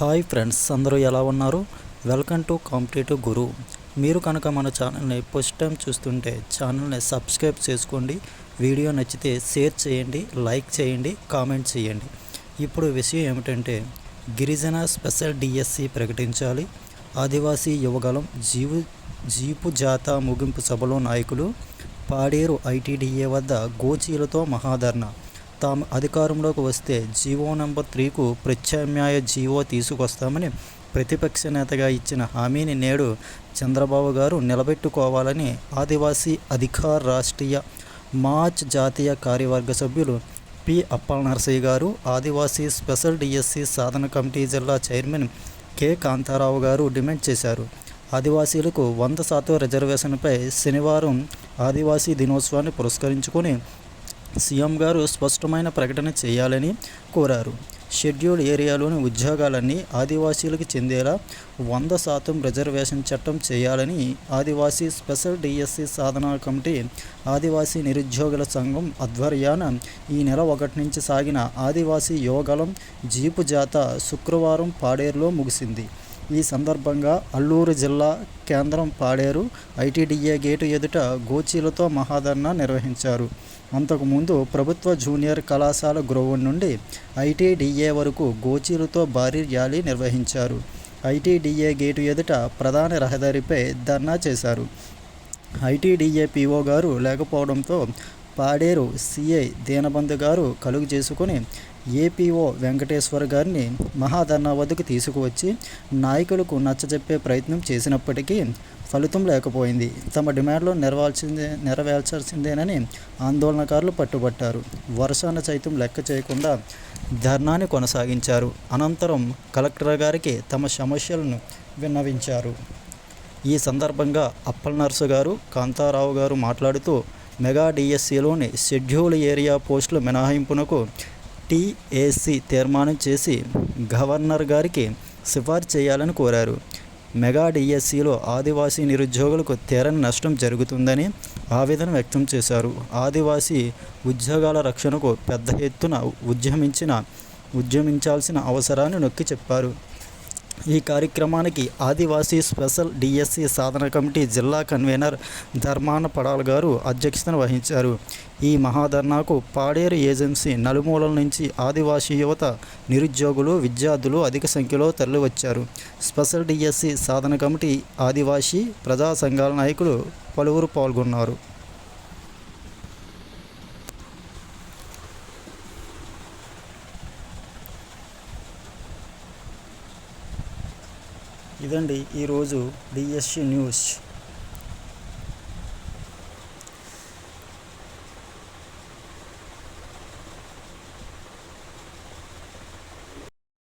Hi friends అందరూ ఎలా ఉన్నారు? Welcome to competitive guru. మీరు కనుక మన ఛానల్ని ఫస్ట్ టైం చూస్తుంటే ఛానల్ని సబ్స్క్రైబ్ చేసుకోండి. వీడియో నచ్చితే షేర్ చేయండి లైక్ చేయండి కామెంట్ చేయండి. ఇప్పుడు విషయం ఏమిటంటే గిరిజన స్పెషల్ డిఎస్సి ప్రకటించాలి. ఆదివాసీ యువగలం జీవు జీపు జాత ముగింపు సభలో నాయకులు పాడేరు ఐటీడీఏ వద్ద గోచీలతో మహాధర్నా. తాము అధికారంలోకి వస్తే జీవో నెంబర్ త్రీకు ప్రత్యామ్నాయ జీవో తీసుకొస్తామని ప్రతిపక్ష నేతగా ఇచ్చిన హామీని నేడు చంద్రబాబు గారు నిలబెట్టుకోవాలని ఆదివాసీ అధికార రాష్ట్రీయ మార్చ్ జాతీయ కార్యవర్గ సభ్యులు పి అప్పల నరసయ్య గారు ఆదివాసీ స్పెషల్ డిఎస్సి సాధన కమిటీ జిల్లా చైర్మన్ కె కాంతారావు గారు డిమాండ్ చేశారు. ఆదివాసీలకు వంద శాతం రిజర్వేషన్పై శనివారం ఆదివాసీ దినోత్సవాన్ని పురస్కరించుకొని సీఎం గారు స్పష్టమైన ప్రకటన చేయాలని కోరారు. షెడ్యూల్డ్ ఏరియాలోని ఉద్యోగాలన్నీ ఆదివాసీలకు చెందేలా వంద శాతం రిజర్వేషన్ చట్టం చేయాలని ఆదివాసీ స్పెషల్ డిఎస్సి సాధనా కమిటీ ఆదివాసీ నిరుద్యోగుల సంఘం ఆధ్వర్యాన ఈ నెల ఒకటి నుంచి సాగిన ఆదివాసీ యోగలం జీపు జాత శుక్రవారం పాడేరులో ముగిసింది. ఈ సందర్భంగా అల్లూరు జిల్లా కేంద్రం పాడేరు ఐటీడీఏ గేటు ఎదుట గోచీలతో మహాధర్నా నిర్వహించారు. అంతకుముందు ప్రభుత్వ జూనియర్ కళాశాల గ్రౌండ్ నుండి ఐటీడీఏ వరకు గోచీలతో భారీ ర్యాలీ నిర్వహించారు. ఐటీడీఏ గేటు ఎదుట ప్రధాన రహదారిపై ధర్నా చేశారు. ఐటీడీఏ పీఓ గారు లేకపోవడంతో పాడేరు సిఐ దీనబంధు గారు కలుగు చేసుకుని ఏపీఓ వెంకటేశ్వర్ గారిని మహాధర్నా వద్దకు తీసుకువచ్చి నాయకులకు నచ్చజెప్పే ప్రయత్నం చేసినప్పటికీ ఫలితం లేకపోయింది. తమ డిమాండ్లు నెరవేర్చిందే నెరవేర్చాల్సిందేనని ఆందోళనకారులు పట్టుబట్టారు. వర్షాన్ని సైతం లెక్క చేయకుండా ధర్నాన్ని కొనసాగించారు. అనంతరం కలెక్టర్ గారికి తమ సమస్యలను విన్నవించారు. ఈ సందర్భంగా అప్పల నర్సు గారు కాంతారావు గారు మాట్లాడుతూ మెగా డిఎస్సిలోని షెడ్యూల్ ఏరియా పోస్టుల మినహాయింపునకు టీఏసీ తీర్మానం చేసి గవర్నర్ గారికి సిఫార్సు చేయాలని కోరారు. మెగా డిఎస్సిలో ఆదివాసీ నిరుద్యోగులకు తీరని నష్టం జరుగుతుందని ఆవేదన వ్యక్తం చేశారు. ఆదివాసీ ఉద్యోగాల రక్షణకు పెద్ద ఎత్తున ఉద్యమించిన ఉద్యమించాల్సిన అవసరాన్ని నొక్కి చెప్పారు. ఈ కార్యక్రమానికి ఆదివాసీ స్పెషల్ డిఎస్సి సాధన కమిటీ జిల్లా కన్వీనర్ ధర్మాన పడాల్ గారు అధ్యక్షతన వహించారు. ఈ మహాధర్నాకు పాడేరు ఏజెన్సీ నలుమూలల నుంచి ఆదివాసీ యువత నిరుద్యోగులు విద్యార్థులు అధిక సంఖ్యలో తరలివచ్చారు. స్పెషల్ డిఎస్సి సాధన కమిటీ ఆదివాసీ ప్రజా సంఘాల నాయకులు పలువురు పాల్గొన్నారు. ఇదండి ఈరోజు డిఎస్సి న్యూస్.